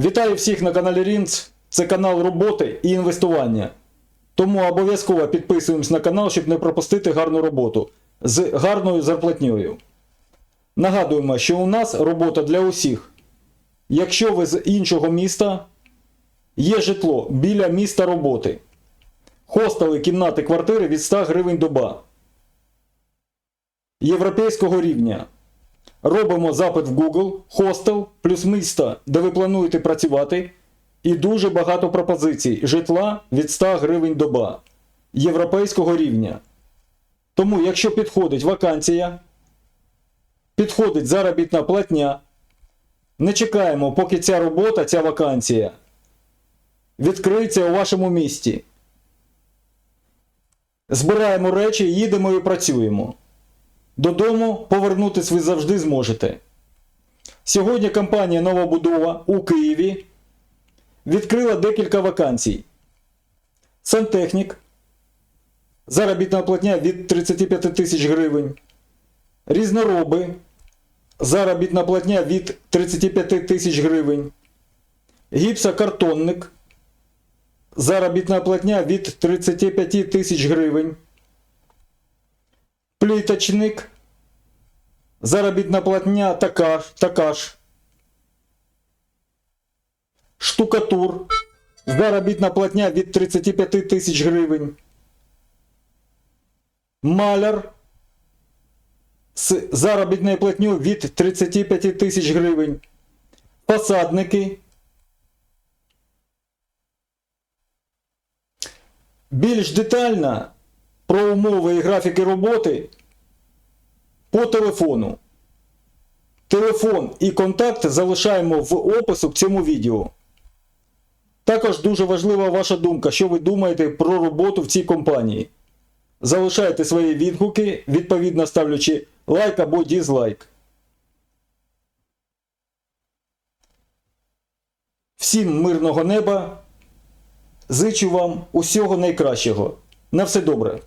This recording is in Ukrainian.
Вітаю всіх на каналі Рінц. Це канал роботи і інвестування. Тому обов'язково підписуємось на канал, щоб не пропустити гарну роботу з гарною зарплатньою. Нагадуємо, що у нас робота для усіх. Якщо ви з іншого міста, є житло біля міста роботи. Хостели, кімнати, квартири від 100 гривень доба. Європейського рівня. Робимо запит в Google, хостел плюс місто, де ви плануєте працювати, і дуже багато пропозицій житла від 100 гривень доба європейського рівня. Тому, якщо підходить вакансія, підходить заробітна платня, не чекаємо, поки ця робота, ця вакансія відкриється у вашому місті. Збираємо речі, їдемо і працюємо. Додому повернутись ви завжди зможете. Сьогодні компанія Новобудова у Києві відкрила декілька вакансій. Сантехнік. Заробітна платня від 35 тисяч гривень. Різнороби. Заробітна платня від 35 тисяч гривень. Гіпсокартонник. Заробітна платня від 35 тисяч гривень. Пліточник. Заробітна платня така, ж- така ж. Штукатур. Заробітна платня від 35 тисяч гривень. Маляр. З заробітною платню від 35 тисяч гривень. Посадники. Більш детально про умови і графіки роботи по телефону. Телефон і контакт залишаємо в опису к цьому відео. Також дуже важлива ваша думка, що ви думаєте про роботу в цій компанії. Залишайте свої відгуки, відповідно ставлячи лайк або дізлайк. Всім мирного неба. Зичу вам усього найкращого. На все добре.